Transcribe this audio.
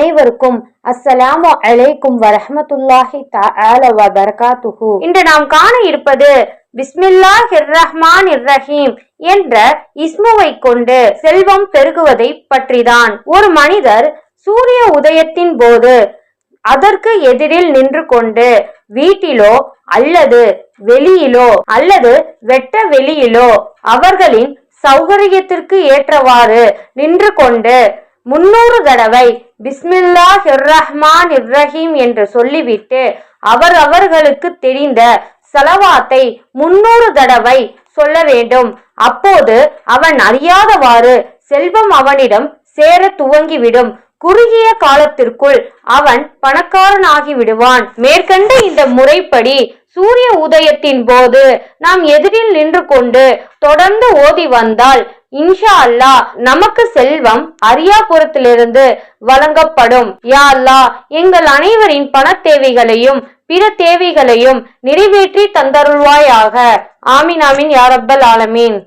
அனைவருக்கும் அஸ்ஸலாமு அலைக்கும் வரஹ்மத்துல்லாஹி தஆல வ பரகாத்துஹு இன்று நாம் காண இருப்பது பிஸ்மில்லா ரஹ்மானிர் இர்ரஹீம் என்ற இஸ்முவை கொண்டு செல்வம் பெருகுவதை பற்றிதான். ஒரு மனிதர் சூரிய உதயத்தின் போது அதற்கு எதிரில் நின்று கொண்டு வீட்டிலோ அல்லது வெளியிலோ அல்லது வெட்ட வெளியிலோ அவர்களின் சௌகரியத்திற்கு ஏற்றவாறு நின்று கொண்டு முன்னூறு தடவை பிஸ்மில்லா ஹிர்ரஹ்மான் இப்ரஹீம் என்று சொல்லிவிட்டு அவர் அவர்களுக்கு தெரிந்த செலவாத்தை முன்னூறு தடவை சொல்ல வேண்டும். அப்போது அவன் அறியாதவாறு செல்வம் அவனிடம் சேர துவங்கிவிடும். குறுகிய காலத்திற்குள் அவன் பணக்காரனாகி விடுவான் மேற்கண்ட இந்த முறைப்படி சூரிய உதயத்தின் போது நாம் எதிரில் நின்று கொண்டு தொடர்ந்து ஓதி வந்தால் இன்ஷா அல்லாஹ் நமக்கு செல்வம் அரியாபுரத்திலிருந்து வழங்கப்படும். யா அல்லா எங்கள் அனைவரின் பண தேவைகளையும் பிற தேவைகளையும் நிறைவேற்றி தந்தருள்வாயாக. ஆமீன் ஆமீன் ஆலமீன்.